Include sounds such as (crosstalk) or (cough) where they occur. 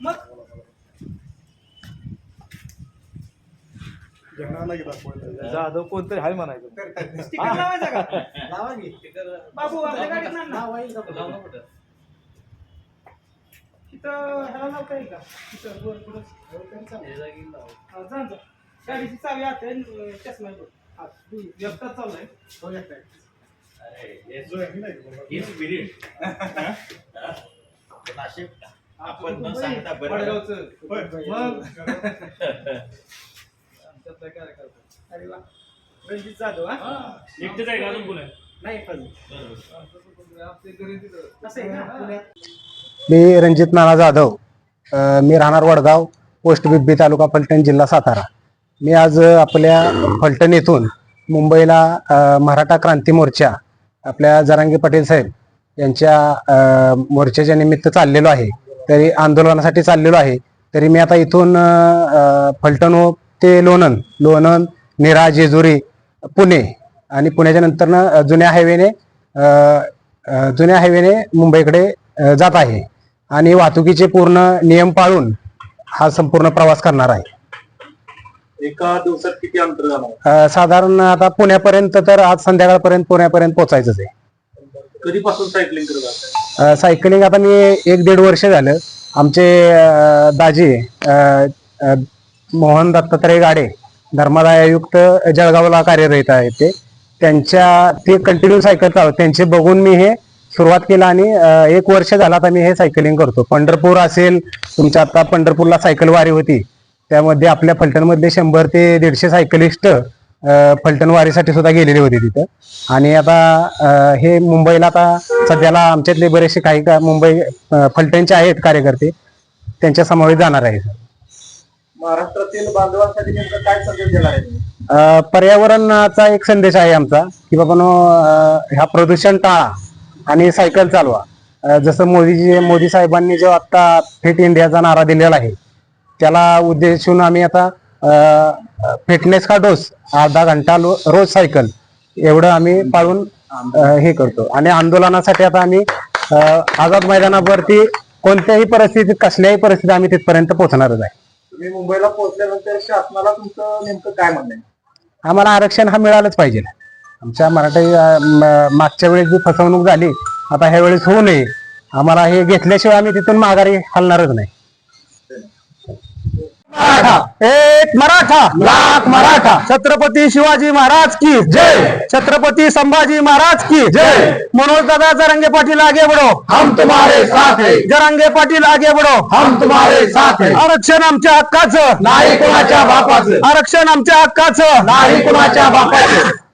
मग जाधव कोणतरी हाय म्हणायचं. स्टिकर लावायचा का? बाबू आपल्या गाडीत नाही ना? तिथं ह्याला लावता येईल का? तिथं वर पुढं. हा, जा, जा. गाडीची चावी आत आहे अं, चष्मा आहे बघ. हा, एकटाच. चाललाय हो? (laughs) आपण न सांगता बरं वडगावचं. मग? आमच्यातला कार्यकर्ता. अरे वा. रणजित जाधव हा? एकटेच आहे का अजून कोण आहे नाही अजून. आमच्या घरी तिथं. असं आहे का पुण्यात मी रणजित नाना जाधव. अ, मी राहणार वडगाव पोस्ट बिब्बी तालुका फलटण जिल्हा सातारा. मी आज अ, आपल्या फलटण येथून मुंबईला अ, मराठा क्रांती मोर्चा आपल्या जरांगे पाटील साहेब यांच्या मोर्चाच्या निमित्त चाललेलो आहे. तरी आंदोलनासाठी चाललेलो आहे. तरी मी आता इथून फलटण ते लोणंद लोणंद निरा जेजुरी पुणे आणि पुण्याच्या नंतर जुन्या हायवेने जुन्या हायवेने मुंबईकडे जात आहे. आणि वाहतुकीचे पूर्ण नियम पाळून हा संपूर्ण प्रवास करणार आहे. एका दिवसात किती अंतर जाणार? साधारण आता पुण्यापर्यंत तर आज संध्याकाळपर्यंत पुण्यापर्यंत पोहोचायचंच आहे. कधीपासून सायकलिंग करत आहात? अ, सायकलिंग आता मी एक दीड वर्ष झालं. आमचे अ, दाजी अ, अ, मोहन दत्तात्रय गाडे धर्मादाय आयुक्त जळगावला कार्यरत आहेत ते. त्यांच्या ते कंटिन्यू सायकल चालवत त्यांचे बघून मी हे सुरुवात केलं आणि अ, एक वर्ष झालं आता मी हे सायकलिंग करतो. पंढरपूर असेल तुमच्या आता पंढरपूरला सायकल वारी होती. त्यामध्ये आपल्या फलटणमधले शंभर ते दीडशे सायकलिस्ट फलटण वारीसाठी सुद्धा गेलेले होते तिथं. आणि आता हे मुंबईला आता सध्याला आमच्यातले बरेचसे काही का मुंबई फलटणचे आहेत कार्यकर्ते त्यांच्या समावेश जाणार आहे महाराष्ट्रातील बांधवांसाठी नेमकं काय संदेश देणार आहे पर्यावरणाचा एक संदेश आहे आमचा की बाबा ह्या प्रदूषण टाळा आणि सायकल चालवा. जसं मोदीजी मोदी साहेबांनी जो आता फिट इंडियाचा नारा दिलेला आहे त्याला उद्देशून आम्ही आता फिटनेस का डोस अर्धा घंटा रोज सायकल एवढं आम्ही पाळून हे करतो. आणि आंदोलनासाठी आता आम्ही आझाद मैदानावरती कोणत्याही परिस्थितीत कसल्याही परिस्थितीत आम्ही तिथपर्यंत पोहोचणारच आहे. तुम्ही मुंबईला पोहोचल्यानंतर शासनाला तुमचं नेमकं काय म्हणणं आहे? आम्हाला आरक्षण हा मिळालंच पाहिजे. आमच्या मराठी अ, म- मागच्या वेळेस जी फसवणूक झाली आता ह्या वेळेस होऊ नये. आम्हाला हे घेतल्याशिवाय आम्ही तिथून माघारी हलणारच नाही. एक मराठा. लाख मराठा. छत्रपती शिवाजी महाराज की. जय. छत्रपती संभाजी महाराज की. जय. मनोज दादा जरंगे पाटील आगे बढ़ो. हम तुम्हारे साथ है. जरंगे पाटील आगे बढ़ो. हम तुम्हारे साथ है. आरक्षण आमच्या हक्काचं. नाही कुणाच्या बापाचं. आरक्षण आमच्या हक्काचं. नाही कुणाच्या बापाचं.